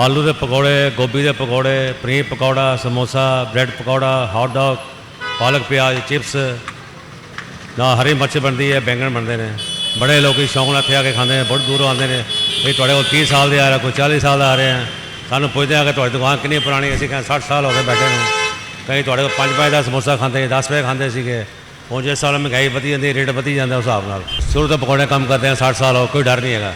ਆਲੂ ਦੇ ਪਕੌੜੇ, ਗੋਭੀ ਦੇ pakode, paneer pakora, samosa, bread pakora hot dog ਪਾਲਕ ਪਿਆਜ਼, ਚਿਪਸ ਨਾ ਹਰੀ ਮਿਰਚ ਬਣਦੀ ਹੈ, ਬੈਂਗਣ ਬਣਦੇ ਨੇ। ਬੜੇ ਲੋਕੀ ਸ਼ੌਂਕ ਨਾਲ ਇੱਥੇ ਆ ਕੇ ਖਾਂਦੇ ਨੇ, ਬਹੁਤ ਦੂਰੋਂ ਆਉਂਦੇ ਨੇ। ਵੀ ਤੁਹਾਡੇ ਕੋਲ 30 ਸਾਲ ਦੇ ਆ ਰਿਹਾ, ਕੋਈ 40 ਸਾਲ ਦਾ ਆ ਰਿਹਾ ਸਾਨੂੰ ਪੁੱਛਦੇ ਆ ਕਿ ਤੁਹਾਡੀ ਦੁਕਾਨ ਕਿੰਨੀ ਪੁਰਾਣੀ ਅਸੀਂ ਕਹਿੰਦੇ 60 ਸਾਲ ਹੋ ਗਏ ਬੈਠੇ ਨੂੰ। ਕਈ ਤੁਹਾਡੇ ਕੋਲ 5 ਰੁਪਏ ਦਾ ਸਮੋਸਾ ਖਾਂਦੇ 10 ਰੁਪਏ ਖਾਂਦੇ ਸੀਗੇ। ਹੁਣ ਜਿਸ ਸਾਲ ਮਹਿੰਗਾਈ ਵਧੀ ਜਾਂਦੀ, ਰੇਟ ਵਧੀ ਜਾਂਦਾ ਉਸ ਹਿਸਾਬ ਨਾਲ। ਸ਼ੁਰੂ ਤੋਂ ਪਕੌੜੇ ਕੰਮ ਕਰਦੇ ਆ 60 ਸਾਲ ਹੋ ਕੋਈ ਡਰ ਨਹੀਂ ਹੈਗਾ।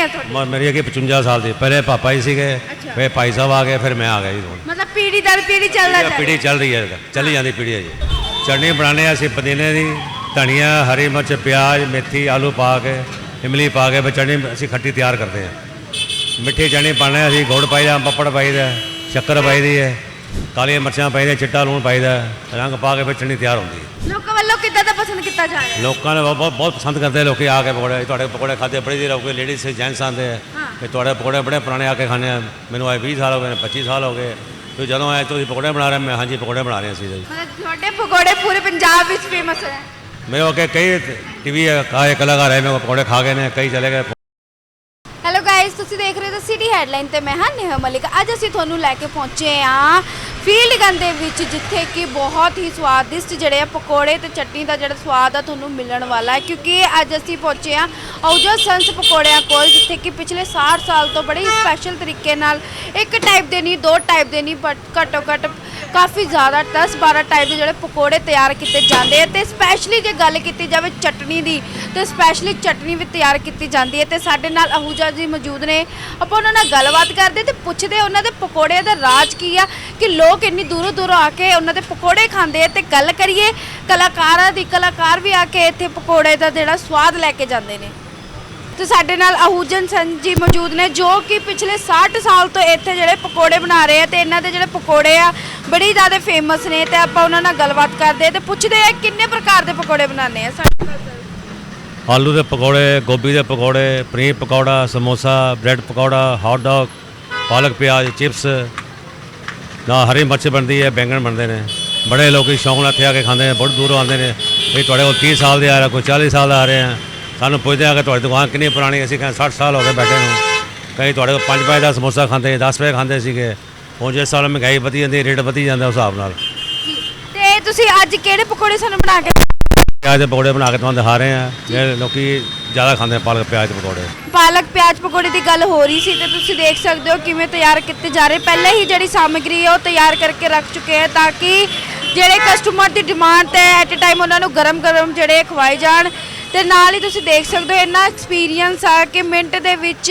ਉਮਰ ਕਿੰਨੀ ਹੈ ਤੁਹਾਡੀ? ਮ- ਮੇਰੀ ਹੈਗੀ 55 ਸਾਲ ਦੀ। ਪਹਿਲੇ ਪਾਪਾ ਜੀ ਸੀਗੇ ਅੱਛਾ। ਫਿਰ ਭਾਈ ਸਾਹਿਬ ਆ ਗਏ ਫਿਰ ਮੈਂ ਆ ਗਿਆ ਜੀ ਹੁਣ। ਮਤਲਬ ਪੀੜੀ ਦਰ ਪੀੜੀ ਚੱਲਦਾ ਜਾ ਪੀੜੀ ਚੱਲ ਰਹੀ ਹੈ। ਚੱਲੀ ਜਾਂਦੀ ਪੀੜੀ ਹੈ ਜੀ। ਚਟਨੀ ਬਣਾਉਂਦੇ ਹਾਂ ਅਸੀਂ ਪੁਦੀਨੇ ਦੀ ਧਨੀਆ ਹਰੀ ਮਿਰਚ ਪਿਆਜ਼ ਮੇਥੀ ਆਲੂ ਪਾ ਕੇ ਇਮਲੀ ਪਾ ਕੇ ਫਿਰ ਚਟਨੀ ਅਸੀਂ ਖੱਟੀ ਤਿਆਰ ਕਰਦੇ ਹਾਂ। ਮਿੱਠੀ ਚਟਨੀ ਪਾਉਂਦੇ ਹਾਂ ਅਸੀਂ ਗੁੜ ਪਾਈਦਾ ਪੱਪੜ ਪਾਈਦਾ ਸ਼ੱਕਰ ਪਾਈਦੀ ਹੈ ਕਾਲੀਆਂ ਮਿਰਚਾਂ ਪਾਈਦੀਆਂ ਚਿੱਟਾ ਲੂਣ ਪਾਈਦਾ ਰੰਗ ਪਾ ਕੇ ਫਿਰ ਚਟਨੀ ਤਿਆਰ ਹੁੰਦੀ ਹੈ। ਲੋਕਾਂ ਵੱਲੋਂ ਕਿੱਦਾਂ ਦਾ ਪਸੰਦ ਕੀਤਾ ਜਾ ਰਿਹਾ ਹੈ? ਲੋਕਾਂ ਨੇ ਬਹੁਤ ਬਹੁਤ- ਪਸੰਦ ਕਰਦੇ ਆ ਲੋਕੀ ਆ ਕੇ ਪਕੌੜੇ ਤੁਹਾਡੇ ਪਕੌੜੇ ਖਾਦੇ ਬੜੀ ਦੇਰ ਹੋ ਗਈ ਲੇਡੀਜ਼ ਤੇ ਜੈਂਟਸ ਆਉਂਦੇ ਆ। ਹਾਂ। ਕਿ ਤੁਹਾਡੇ ਪਕੌੜੇ ਬੜੇ ਪੁਰਾਣੇ ਆ ਕੇ ਖਾਣੇ ਆ। ਮੈਨੂੰ ਆਏ 20 ਸਾਲ ਹੋ ਗਏ ਨੇ 25 ਸਾਲ ਹੋ ਗਏ। ਤੁਸੀਂ ਜਦੋਂ ਆਏ ਤੁਸੀਂ ਪਕੌੜੇ ਬਣਾ ਰਹੇ ਮੈਂ ਹਾਂਜੀ ਪਕੌੜੇ ਬਣਾ ਰਹੇ ਸੀ ਜੀ। ਮਤਲਬ ਤੁਹਾਡੇ ਪਕੌੜੇ ਪੂਰੇ ਪੰਜਾਬ ਵਿੱਚ ਫੇਮਸ ਹੈ। ਮੇਰੇ ਅੱਗੇ ਕਈ ਟੀਵੀ ਆਏ ਕਲਾਕਾਰ ਆਏ ਮੇਰੇ ਕੋਲ ਪਕੌੜੇ ਖਾ ਗਏ ਨੇ ਕਈ ਚਲੇ ਗਏ। ਹੈਲੋ ਗਾਇਸ ਤੁਸੀਂ ਦੇਖ ਰਹੇ ਹੋ ਸਿਟੀ ਹੈਡਲਾਈਨ ਤੇ ਮੈਂ ਹਾਂ ਨੇਹਾ ਮਲਿਕ। ਅੱਜ ਅਸੀਂ ਤੁਹਾਨੂੰ ਲੈ ਕੇ ਪਹੁੰਚੇ ਆ ਫੀਲਡ ਗਨ ਦੇ ਵਿੱਚ ਜਿੱਥੇ ਕਿ ਬਹੁਤ ਹੀ ਸਵਾਦਿਸ਼ਟ ਜਿਹੜੇ ਆ ਪਕੌੜੇ ਤੇ ਚਟਨੀ ਦਾ ਜਿਹੜਾ ਸਵਾਦ ਆ ਤੁਹਾਨੂੰ ਮਿਲਣ ਵਾਲਾ ਹੈ, ਕਿਉਂਕਿ ਅੱਜ ਅਸੀਂ ਪਹੁੰਚੇ ਆ ਔਜਾ ਸੰਸ ਪਕੌੜਿਆਂ ਕੋਲ, ਜਿੱਥੇ ਕਿ ਪਿਛਲੇ 60 ਸਾਲ ਤੋਂ ਬੜੇ ਸਪੈਸ਼ਲ ਤਰੀਕੇ ਨਾਲ ਇੱਕ ਟਾਈਪ ਦੇ ਨਹੀਂ, ਦੋ ਟਾਈਪ ਦੇ ਨਹੀਂ ਬਟ ਘੱਟੋ ਘੱਟ ਕਾਫੀ ਜ਼ਿਆਦਾ 10 12 ਟਾਈਪ ਦੇ ਜਿਹੜੇ ਪਕੌੜੇ ਤਿਆਰ ਕੀਤੇ ਜਾਂਦੇ ਆ ਤੇ ਸਪੈਸ਼ਲੀ ਜੇ ਗੱਲ ਕੀਤੀ ਜਾਵੇ ਚਟਨੀ ਦੀ, ਤੇ ਸਪੈਸ਼ਲੀ ਚਟਨੀ ਵੀ ਤਿਆਰ ਕੀਤੀ ਜਾਂਦੀ ਹੈ ਤੇ ਸਾਡੇ ਨਾਲ ਅਹੂਜਾ ਜੀ ਮੌਜੂਦ ਨੇ। ਆਪਾਂ ਉਹਨਾਂ ਨਾਲ ਗੱਲਬਾਤ ਕਰਦੇ ਤੇ ਪੁੱਛਦੇ ਉਹਨਾਂ ਦੇ ਪਕੌੜੇ ਦਾ ਰਾਜ ਕੀ ਆ ਕਿ ਲੋਕ ਇੰਨੀ ਦੂਰੋਂ ਦੂਰੋਂ ਆ ਕੇ ਉਹਨਾਂ ਦੇ ਪਕੌੜੇ ਖਾਂਦੇ ਆ ਤੇ ਗੱਲ ਕਰੀਏ ਕਲਾਕਾਰਾਂ ਦੀ, ਕਲਾਕਾਰ ਵੀ ਆ ਕੇ ਇੱਥੇ ਪਕੌੜੇ ਦਾ ਜਿਹੜਾ ਸਵਾਦ ਲੈ ਕੇ ਜਾਂਦੇ ਨੇ। ਤੇ ਸਾਡੇ ਨਾਲ ਅਹੂਜਨ ਸੰ ਜੀ ਮੌਜੂਦ ਨੇ ਜੋ ਕਿ ਪਿਛਲੇ 60 ਸਾਲ ਤੋਂ ਇੱਥੇ ਜਿਹੜੇ ਪਕੌੜੇ ਬਣਾ ਰਹੇ ਆ ਤੇ ਇਹਨਾਂ ਦੇ ਜਿਹੜੇ ਪਕੌੜੇ ਆ ਬੜੀ ਜ਼ਿਆਦਾ ਫੇਮਸ ਨੇ ਤੇ ਆਪਾਂ ਉਹਨਾਂ ਨਾਲ ਗੱਲਬਾਤ ਕਰਦੇ ਆ ਤੇ ਪੁੱਛਦੇ ਆ ਕਿੰਨੇ ਪ੍ਰਕਾਰ ਦੇ ਪਕੌੜੇ ਬਣਾਉਂਦੇ ਆ ਸਾਡੇ ਨਾਲ ਸਰ। ਆਲੂ ਦੇ ਪਕੌੜੇ, ਗੋਭੀ ਦੇ pakode, paneer pakora, samosa, bread pakora hot dog ਪਾਲਕ ਪਿਆਜ਼, ਚਿਪਸ ਨਾ ਹਰੀ ਮਿਰਚ ਬਣਦੀ ਹੈ, ਬੈਂਗਣ ਬਣਦੇ ਨੇ। ਬੜੇ ਲੋਕੀ ਸ਼ੌਂਕ ਨਾਲ ਇੱਥੇ ਆ ਕੇ ਖਾਂਦੇ ਨੇ, ਬਹੁਤ ਦੂਰੋਂ ਆਉਂਦੇ ਨੇ। ਵੀ ਤੁਹਾਡੇ ਕੋਲ 30 ਸਾਲ ਦੇ ਆ ਰਿਹਾ, ਕੋਈ 40 ਸਾਲ ਦਾ ਆ ਰਿਹਾ ਸਾਨੂੰ ਪੁੱਛਦੇ ਆ ਕਿ ਤੁਹਾਡੀ ਦੁਕਾਨ ਕਿੰਨੀ ਪੁਰਾਣੀ ਹੈ? ਅਸੀਂ ਕਹਿੰਦੇ 60 ਸਾਲ ਹੋ ਗਏ ਬੈਠੇ ਨੂੰ। ਕਈ ਤੁਹਾਡੇ ਕੋਲ 5 ਰੁਪਏ ਦਾ ਸਮੋਸਾ ਖਾਂਦੇ 10 ਰੁਪਏ ਖਾਂਦੇ ਸੀਗੇ। ਹੁਣ ਜਿਸ ਸਾਲ ਮਹਿੰਗਾਈ ਵਧੀ ਜਾਂਦੀ ਰੇਟ ਵਧੀ ਜਾਂਦਾ ਉਸ ਹਿਸਾਬ ਨਾਲ। ਤੇ ਤੁਸੀਂ ਅੱਜ ਕਿਹੜੇ ਪਕੌੜੇ ਸਾਨੂੰ ਬਣਾ ਕੇ ਪਿਆਜ਼ ਦੇ ਪਕੌੜੇ ਬਣਾ ਕੇ ਤੁਹਾਨੂੰ ਦਿਖਾ ਰਹੇ ਆ ਜਿਹੜੇ ਲੋਕੀ ਜ਼ਿਆਦਾ ਖਾਂਦੇ ਨੇ ਪਾਲਕ ਪਿਆਜ਼ ਦੇ ਪਕੌੜੇ। ਪਾਲਕ ਪਿਆਜ਼ ਪਕੌੜੇ ਦੀ ਗੱਲ ਹੋ ਰਹੀ ਸੀ ਤੇ ਤੁਸੀਂ ਦੇਖ ਸਕਦੇ ਹੋ ਕਿਵੇਂ ਤਿਆਰ ਕੀਤੇ ਜਾ ਰਹੇ। ਪਹਿਲਾਂ ਹੀ ਜਿਹੜੀ ਸਾਮਗਰੀ ਹੈ ਉਹ ਤਿਆਰ ਕਰਕੇ ਰੱਖ ਚੁੱਕੇ ਹੈ ਤਾਂ ਕਿ ਜਿਹੜੇ ਕਸਟਮਰ ਦੀ ਡਿਮਾਂਡ ਤੇ ਐਟ ਅ ਟਾਈਮ ਉਹਨਾਂ ਨੂੰ ਗਰਮ-ਗਰਮ ਜਿਹੜੇ ਖਵਾਏ ਜਾਣ। ਤੇ ਨਾਲ ਹੀ ਤੁਸੀਂ ਦੇਖ ਸਕਦੇ ਹੋ ਇੰਨਾ ਐਕਸਪੀਰੀਅੰਸ ਆ ਕਿ ਮਿੰਟ ਦੇ ਵਿੱਚ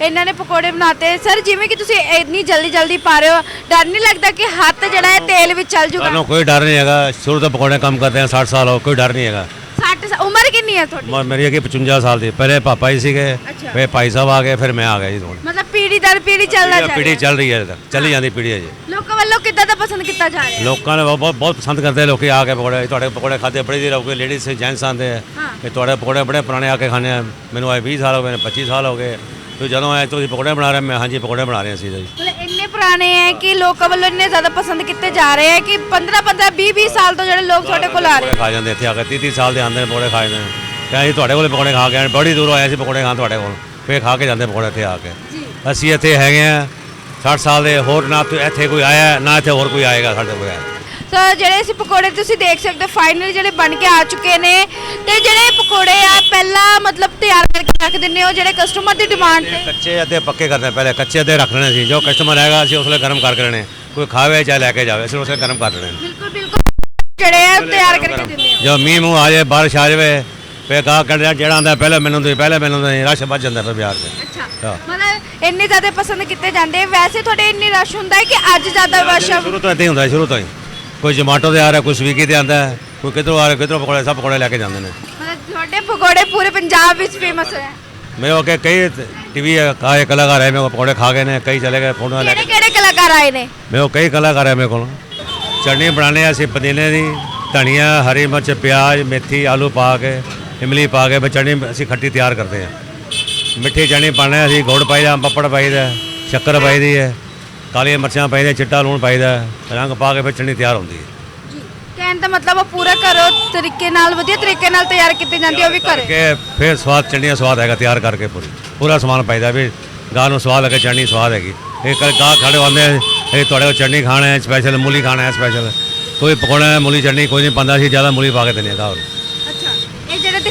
ਇਹਨਾਂ ਨੇ ਪਕੌੜੇ ਬਣਾਤੇ। ਸਰ ਜਿਵੇਂ ਕਿ ਤੁਸੀਂ ਇੰਨੀ ਜਲਦੀ ਜਲਦੀ ਪਾ ਰਹੇ ਹੋ ਡਰ ਨਹੀਂ ਲੱਗਦਾ ਕਿ ਹੱਥ ਜਿਹੜਾ ਹੈ ਤੇਲ ਵਿੱਚ ਚੱਲ ਜੂਗਾ? ਸਾਨੂੰ ਕੋਈ ਡਰ ਨਹੀਂ ਹੈਗਾ। ਸ਼ੁਰੂ ਤੋਂ ਪਕੌੜੇ ਕੰਮ ਕਰਦੇ ਆ 60 ਸਾਲ ਹੋ ਕੋਈ ਡਰ ਨਹੀਂ ਹੈਗਾ। 60 ਸਾ- ਉਮਰ ਕਿੰਨੀ ਹੈ ਤੁਹਾਡੀ? ਮੇਰੀ ਹੈਗੀ 55 ਸਾਲ ਦੀ। ਪਹਿਲੇ ਪਾਪਾ ਜੀ ਸੀਗੇ ਅੱਛਾ। ਫਿਰ ਭਾਈ ਸਾਹਿਬ ਆ ਗਏ ਫਿਰ ਮੈਂ ਆ ਗਿਆ ਜੀ ਹੁਣ। ਮਤਲਬ ਪੀੜੀ ਦਰ ਪੀੜੀ ਚੱਲਦਾ ਜਾ ਪੀੜੀ ਰਿਹਾ। ਚੱਲ ਰਹੀ ਹੈ ਚੱਲੀ ਜਾਂਦੀ ਪੀੜੀ ਹੈ ਜੀ। ਲੋਕਾਂ ਵੱਲੋਂ ਕਿੱਦਾਂ ਦਾ ਪਸੰਦ ਕੀਤਾ ਜਾ ਰਿਹਾ? ਲੋਕਾਂ ਨੇ ਬਹੁਤ- ਬਹੁਤ ਬਹੁਤ ਪਸੰਦ ਕਰਦੇ ਆ ਲੋਕੀ ਆ ਕੇ ਪਕੌੜੇ। ਤੁਹਾਡੇ ਪਕੌੜੇ ਖਾਦੇ ਬੜੀ ਦੇਰ ਹੋ ਗਈ ਲੇਡੀਜ਼ ਤੇ ਜੈਂਟਸ ਆਉਂਦੇ ਆ। ਹਾਂ। ਕਿ ਤੁਹਾਡੇ ਪਕੌੜੇ ਬੜੇ ਪੁਰਾਣੇ ਆ ਕੇ ਖਾਣੇ ਆ। ਮੈਨੂੰ ਆਏ 20 ਸਾਲ ਹੋ ਗਏ ਨੇ 25 ਸਾਲ ਹੋ ਗਏ। ਤੁਸੀਂ ਜਦੋਂ ਆਏ ਤੁਸੀਂ ਪਕੌੜੇ ਬਣਾ ਰਹੇ ਮੈਂ ਹਾਂਜੀ ਪਕੌੜੇ ਬਣਾ ਰਹੇ ਸੀ ਜੀ। ਮਤਲਬ ਇੰਨੇ ਪੁਰਾਣੇ ਹੈ ਕਿ ਲੋਕਾਂ ਵੱਲੋਂ ਇੰਨੇ ਜ਼ਿਆਦਾ ਪਸੰਦ ਕੀਤੇ ਜਾ ਰਹੇ ਹੈ ਕਿ 15 15 20 20 ਸਾਲ ਤੋਂ ਜਿਹੜੇ ਲੋਕ ਤੁਹਾਡੇ ਕੋਲ ਆ ਰਹੇ ਖਾ ਜਾਂਦੇ ਇੱਥੇ ਆ ਕੇ 30 30 ਸਾਲ ਦੇ ਆਉਂਦੇ ਨੇ ਪਕੌੜੇ ਖਾ ਜਾਂਦੇ ਨੇ। ਤੇ ਅਸੀਂ ਤੁਹਾਡੇ ਕੋਲੇ ਪਕੌੜੇ ਖਾ ਕੇ ਆਏ ਬੜੀ ਦੂਰੋਂ ਆਏ ਸੀ ਪਕੌੜੇ ਖਾਣ ਤੁਹਾਡੇ ਕੋਲ। ਫੇਰ ਖਾ ਕੇ ਜਾਂਦੇ ਪਕੌੜੇ ਇੱਥੇ ਆ ਕੇ। ਅਸੀਂ ਇੱਥੇ ਹੈਗੇ ਆ 60 ਸਾਲ ਦੇ ਹੋਰ ਨਾ ਤੇ ਇੱਥੇ ਕੋਈ ਆਇਆ ਨਾ ਇੱਥੇ ਹੋਰ ਕੋਈ ਆਏਗਾ ਸਾਡੇ ਕੋਲ ਆਇਆ। ਸੋ ਜਿਹੜੇ ਅਸੀਂ ਪਕੌੜੇ ਤੁਸੀਂ ਦੇਖ ਸਕਦੇ ਹੋ ਫਾਈਨਲ ਜਿਹੜੇ ਬਣ ਕੇ ਆ ਚੁੱਕੇ ਨੇ। ਤੇ ਜਿਹੜੇ ਪਕੌੜੇ ਆ ਪਹਿਲਾਂ ਮਤਲਬ ਤਿਆਰ ਕਰਕੇ ਰੱਖ ਦਿੰਨੇ ਹੋ ਜਿਹੜੇ ਕਸਟਮਰ ਦੀ ਡਿਮਾਂਡ ਤੇ। ਕੱਚੇ ਅੱਧੇ ਪੱਕੇ ਕਰਨੇ ਪਹਿਲੇ ਕੱਚੇ ਅੱਧੇ ਰੱਖ ਲੈਣੇ ਸੀ। ਜੋ ਕਸਟਮਰ ਆਏਗਾ ਅਸੀਂ ਉਸਲੇ ਗਰਮ ਕਰਕੇ ਲੈਣੇ। ਕੋਈ ਖਾਵੇ ਚਾਹੇ ਲੈ ਕੇ ਜਾਵੇ ਅਸੀਂ ਉਸਲੇ ਗਰਮ ਕਰ ਲੈਣੇ। ਬਿਲਕੁਲ ਬਿਲਕੁਲ। ਜਿਹੜੇ ਆ ਤਿਆਰ ਕਰਕੇ ਦਿੰਦੇ ਹੋ। ਜੋ ਮੀਂਹ ਮੂੰਹ ਆ ਜਾਏ ਬਾਰਿਸ਼ ਆ ਜਾਵੇ ਜਿਹੜਾ ਆਂਦਾ ਪਹਿਲੇ ਮੈਨੂੰ ਦੇ ਪਹਿਲੇ ਮੈਨੂੰ ਦੇ ਰਸ਼ ਵੱਜ ਜਾਂਦਾ ਫਿਰ ਅੱਛਾ। ਹਾਂ। ਮਤਲਬ ਇੰਨੇ ਜ਼ਿਆਦਾ ਪਸੰਦ ਕੀਤੇ ਜਾਂਦੇ। ਵੈਸੇ ਤੁਹਾਡੇ ਇੰਨੀ ਰਸ਼ ਹੁੰਦਾ ਹੈ ਕਿ ਅੱਜ ਜ਼ਿਆਦਾ ਰਸ਼ ਸ਼ੁਰੂ ਤੋਂ ਇੱਦਾਂ ਹੀ ਹੁੰਦਾ ਸ਼ੁਰੂ ਤੋਂ ਹੀ। ਕੋਈ ਜ਼ੋਮਾਟੋ ਤੇ ਆ ਰਿਹਾ ਕੋਈ ਸਵੀਗੀ ਤੇ ਆਂਦਾ ਹੈ, ਕੋਈ ਕਿਧਰੋਂ ਆ ਰਿਹਾ ਕਿਧਰੋਂ ਪਕੌੜੇ ਸਭ ਪਕੌੜੇ ਲੈ ਕੇ ਜਾਂਦੇ ਨੇ। ਮਤਲਬ ਤੁਹਾਡੇ ਪਕੌੜੇ ਪੂਰੇ ਪੰਜਾਬ ਵਿੱਚ ਫੇਮਸ ਹੈ ਮੇਰੇ ਅੱਗੇ ਕਈ ਟੀਵੀ ਆਏ ਕਲਾਕਾਰ ਆਏ ਮੇਰੇ ਕੋਲ ਪਕੌੜੇ ਖਾ ਗਏ ਨੇ ਕਈ ਚਲੇ ਗਏ ਫੋਟੋਆਂ ਲੈ ਕੇ ਕਿਹੜੇ ਕਿਹੜੇ ਕਲਾਕਾਰ ਆਏ ਨੇ? ਮੇਰੇ ਕੋਲ ਕਈ ਕਲਾਕਾਰ ਹੈ ਮੇਰੇ ਕੋਲ। ਚਟਨੀ ਹਾਂ ਅਸੀਂ ਪੁਦੀਨੇ ਦੀ ਧਨੀਆ ਹਰੀ ਮਿਰਚ ਪਿਆਜ਼ ਮੇਥੀ ਆਲੂ ਪਾ ਕੇ ਇਮਲੀ ਪਾ ਕੇ ਚਟਨੀ ਅਸੀਂ ਖੱਟੀ ਤਿਆਰ ਕਰਦੇ ਹਾਂ ਮਿੱਠੀ ਪਾਉਂਦੇ ਹਾਂ ਅਸੀਂ ਗੁੜ ਪਾਈਦਾ ਪੱਪੜ ਪਾਈਦਾ ਸ਼ੱਕਰ ਪਾਈਦੀ ਹੈ। ਕਾਲੀਆਂ ਮਿਰਚਾਂ ਪਾਈਦੀਆਂ ਚਿੱਟਾ ਲੂਣ ਪਾਈਦਾ ਰੰਗ ਪਾ ਕੇ ਫਿਰ ਚਟਨੀ ਤਿਆਰ ਹੁੰਦੀ ਹੈ। ਜੀ ਕਹਿਣ ਦਾ ਮਤਲਬ ਉਹ ਪੂਰਾ ਘਰੋਂ ਤਰੀਕੇ ਨਾਲ ਵਧੀਆ ਤਰੀਕੇ ਨਾਲ ਤਿਆਰ ਕੀਤੀ ਜਾਂਦੀ ਹੈ ਉਹ ਵੀ ਘਰੇ? ਕਿ ਫਿਰ ਸਵਾਦ ਚਟਨੀਆਂ ਸਵਾਦ ਹੈਗਾ ਤਿਆਰ ਕਰਕੇ ਪੂਰੀ। ਪੂਰਾ ਸਮਾਨ ਪਾਈਦਾ ਵੀ ਗਾਹ ਨੂੰ ਸਵਾਦ ਲੱਗੇ ਚਟਨੀ ਸਵਾਦ ਹੈਗੀ। ਇਹ ਕਦੇ ਗਾਹ ਖੜੇ ਹੁੰਦੇ ਆ, ਇਹ ਤੁਹਾਡੇ ਕੋਲ ਚਟਨੀ ਖਾਣਾ ਹੈ ਸਪੈਸ਼ਲ ਮੂਲੀ ਖਾਣਾ ਹੈ ਸਪੈਸ਼ਲ ਕੋਈ ਪਕੌੜਾ ਮੂਲੀ ਚਟਨੀ ਕੋਈ ਨਹੀਂ ਪਾਉਂਦਾ ਸੀ ਜ਼ਿਆਦਾ ਮੂਲੀ ਪਾ ਕੇ ਦਿੰਦੇ ਆ ਗਾਹ ਨੂੰ।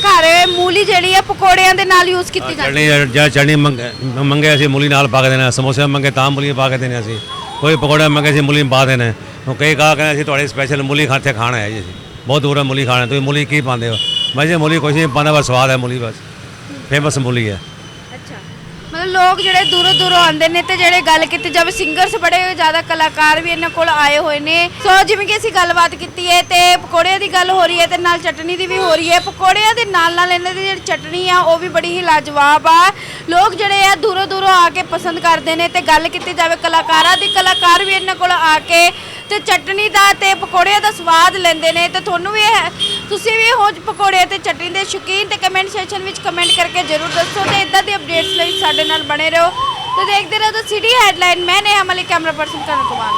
ਦਿਖਾ ਰਹੇ ਮੂਲੀ ਜਿਹੜੀ ਆ ਪਕੌੜਿਆਂ ਦੇ ਨਾਲ ਯੂਜ਼ ਕੀਤੀ ਜਾਂਦੀ ਚਟਨੀ ਜਾਂ ਚਟਨੀ ਮੰਗੇ ਮੰਗੇ ਅਸੀਂ ਮੂਲੀ ਨਾਲ ਪਾ ਕੇ ਦੇਣਾ ਸਮੋਸੇ ਮੰਗੇ ਤਾਂ ਮੂਲੀ ਪਾ ਕੇ ਦੇਣੇ ਅਸੀਂ। ਕੋਈ ਪਕੌੜਾ ਮੰਗੇ ਸੀ ਮੂਲੀ ਪਾ ਦੇਣੇ। ਉਹ ਕਈ ਗਾਹ ਕਹਿੰਦੇ ਅਸੀਂ ਤੁਹਾਡੇ ਸਪੈਸ਼ਲ ਮੂਲੀ ਖਾਤੇ ਖਾਣਾ ਹੈ ਜੀ ਅਸੀਂ। ਬਹੁਤ ਦੂਰ ਮੂਲੀ ਖਾਣਾ ਤੁਸੀਂ ਮੂਲੀ ਕੀ ਪਾਉਂਦੇ ਹੋ? ਮੈਂ ਜੀ ਮੂਲੀ ਕੁਛ ਨਹੀਂ ਪਾਉਂਦਾ ਬਸ ਸਵਾਦ ਹੈ ਮੂਲੀ ਬਸ। ਫੇਮਸ ਮੂਲੀ ਹੈ। ਲੋਕ ਜਿਹੜੇ ਦੂਰੋਂ ਦੂਰੋਂ ਆਉਂਦੇ ਨੇ ਤੇ ਜਿਹੜੇ ਗੱਲ ਕੀਤੀ ਜਾਵੇ ਸਿੰਗਰਸ ਬੜੇ ਜ਼ਿਆਦਾ ਕਲਾਕਾਰ ਵੀ ਇਹਨਾਂ ਕੋਲ ਆਏ ਹੋਏ ਨੇ। ਸੋ ਜਿਵੇਂ ਕਿ ਅਸੀਂ ਗੱਲਬਾਤ ਕੀਤੀ ਹੈ ਤੇ ਪਕੌੜਿਆਂ ਦੀ ਗੱਲ ਹੋ ਰਹੀ ਹੈ ਤੇ ਨਾਲ ਚਟਨੀ ਦੀ ਵੀ ਹੋ ਰਹੀ ਹੈ। ਪਕੌੜਿਆਂ ਦੇ ਨਾਲ ਨਾਲ ਇਹਨਾਂ ਦੀ ਜਿਹੜੀ ਚਟਨੀ ਆ, ਉਹ ਵੀ ਬੜੀ ਹੀ ਲਾਜਵਾਬ ਆ। ਲੋਕ ਜਿਹੜੇ ਆ ਦੂਰੋਂ ਦੂਰੋਂ ਆ ਕੇ ਪਸੰਦ ਕਰਦੇ ਨੇ ਤੇ ਗੱਲ ਕੀਤੀ ਜਾਵੇ, ਕਲਾਕਾਰਾਂ ਦੀ, ਕਲਾਕਾਰ ਵੀ ਇਹਨਾਂ ਕੋਲ ਆ ਕੇ ਤੇ ਚਟਨੀ ਦਾ ਤੇ ਪਕੌੜਿਆਂ ਦਾ ਸਵਾਦ ਲੈਂਦੇ ਨੇ। ਤੇ ਤੁਹਾਨੂੰ ਵੀ ਇਹ ਤੁਸੀਂ ਵੀ ਹੋ ਪਕੌੜੇ ਤੇ ਚਟਨੀ ਦੇ ਸ਼ੌਕੀਨ ਤੇ ਕਮੈਂਟ ਸੈਕਸ਼ਨ ਵਿੱਚ ਕਮੈਂਟ ਕਰਕੇ ਜਰੂਰ ਦੱਸੋ ਤੇ ਇਦਾਂ ਦੀ ਅਪਡੇਟਸ ਲਈ ਸਾਡੇ ਨਾਲ ਬਣੇ ਰਹੋ। ਤੇ ਦੇਖਦੇ ਰਹੋ ਤਾਂ ਸਿਟੀ ਹੈਡਲਾਈਨ ਮੈਂ ਨੇ ਹਮਲੀ ਕੈਮਰਾ ਪਰਸਨ ਕਰਨ ਕੁਮਾਰ